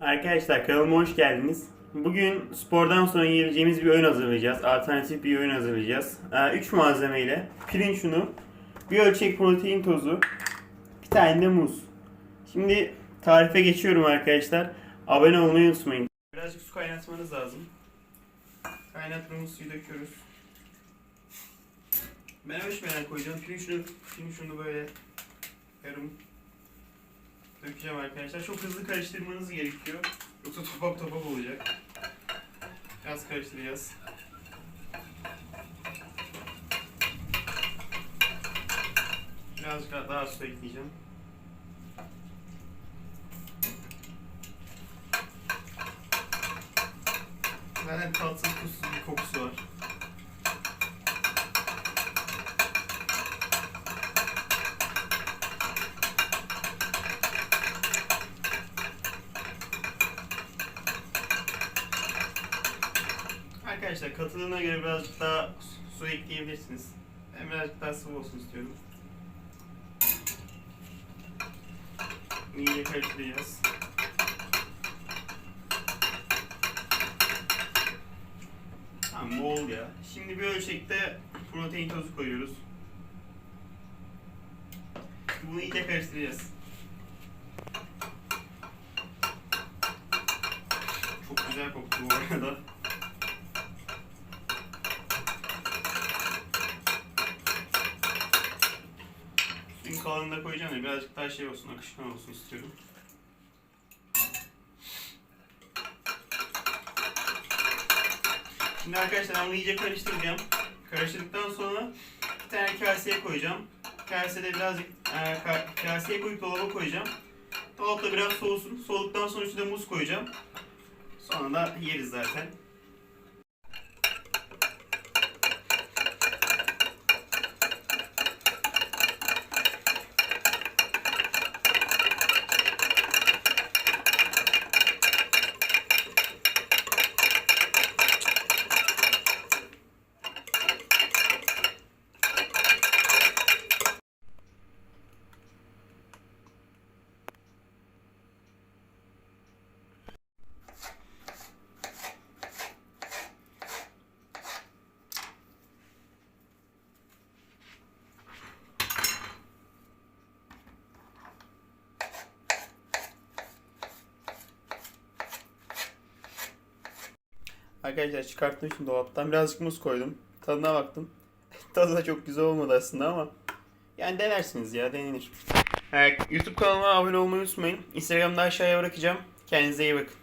Arkadaşlar kanalıma hoş geldiniz. Bugün spordan sonra yiyebileceğimiz bir öğün hazırlayacağız. Alternatif bir öğün hazırlayacağız. 3 malzemeyle pirinç unu, bir ölçek protein tozu, bir tane de muz. Şimdi tarife geçiyorum arkadaşlar. Abone olmayı unutmayın. Birazcık su kaynatmanız lazım. Kaynattığımız suyu döküyoruz. Ben ölçmeden koyacağım. Pirinç unu, pirinç unu böyle yarım dökeceğim arkadaşlar. Çok hızlı karıştırmanız gerekiyor. Yoksa topak topak olacak. Biraz karıştıracağız. Birazcık daha su ekleyeceğim. Zaten tatsız tuzsuz bir kokusu var. Arkadaşlar katılığına göre birazcık daha su ekleyebilirsiniz. Ben birazcık daha sıvı olsun istiyorum. İyice karıştıracağız. Tamam bol ya. Şimdi bir ölçekte protein tozu koyuyoruz. Bunu iyice karıştıracağız. Çok güzel koktu bu arada. Suyun kalanını da koyacağım ya birazcık daha şey olsun, akışkan olsun istiyorum. Şimdi arkadaşlar bunu iyice karıştıracağım. Karıştırdıktan sonra bir tane kaseye koyacağım. Kasede birazcık e, ka- kaseye koyup dolaba koyacağım. Dolapta biraz soğusun. Soğuduktan sonra üstüne muz koyacağım. Sonra da yeriz zaten. Arkadaşlar çıkarttım şimdi dolaptan. Birazcık muz koydum. Tadına baktım. Tadı da çok güzel olmadı aslında ama. Yani denersiniz ya denenir. Evet, YouTube kanalıma abone olmayı unutmayın. Instagram'da aşağıya bırakacağım. Kendinize iyi bakın.